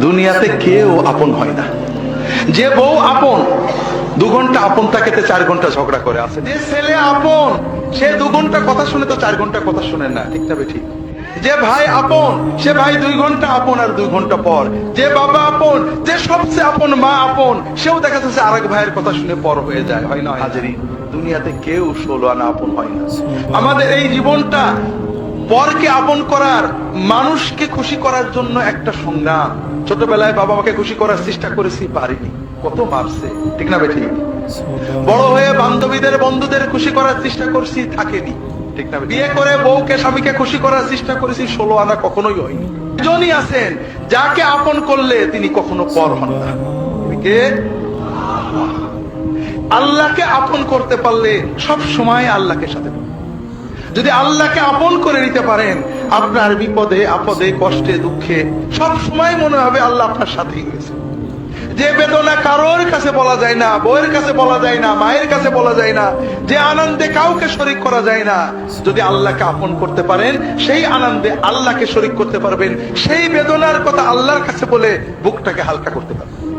দুনিয়াতে কেউ আপন হয় না। যে বউ আপন দু ঘণ্টা আপন তাকে চার ঘণ্টা ঝগড়া করে আছে। যে ছেলে আপন সে দু ঘণ্টা কথা শুনে তো চার ঘণ্টা কথা শুনে না। ঠিক না ঠিক যে ভাই আপন সে ভাই দুই ঘণ্টা আপন আর দুই ঘণ্টা পর। যে বাবা আপন যে সবচেয়ে আপন মা আপন সেও দেখা যাচ্ছে আরেক ভাইয়ের কথা শুনে পর হয়ে যায়। হয় না হাজারি। দুনিয়াতে কেউ ষোলো আনা আপন হয় না। আমাদের এই জীবনটা পরকে আপন করার, মানুষকে খুশি করার জন্য একটা সংগ্রাম। ছোটবেলায় বাবা মাকে খুশি করার চেষ্টা করেছি, পারিনি। কত মারছে, ঠিক না বেঠি? বড় হয়ে বান্ধবীদের, বন্ধুদের খুশি করার চেষ্টা করছি, থাকেনি। ঠিক না বিয়ে করে বউকে, স্বামীকে খুশি করার চেষ্টা করেছি, ষোলো আনা কখনোই হয়নি। জনই আছেন, যাকে আপন করলে তিনি কখনো পর হন না। কে? আল্লাহকে আপন করতে পারলে সব সময় আল্লাহকে সাথে। যদি আল্লাহকে আপন করে নিতে পারেন, আপনার বিপদে, আপদে, কষ্টে, দুঃখে সব সময় মনে হবে আল্লাহ আপনার সাথেই রয়েছে। যে বেদনা কারোর কাছে বলা যায় না, বউয়ের কাছে বলা যায় না, মায়ের কাছে বলা যায় না, যে আনন্দে কাউকে শরিক করা যায় না, যদি আল্লাহকে আপন করতে পারেন, সেই আনন্দে আল্লাহকে শরিক করতে পারবেন, সেই বেদনার কথা আল্লাহর কাছে বলে বুকটাকে হালকা করতে পারবেন।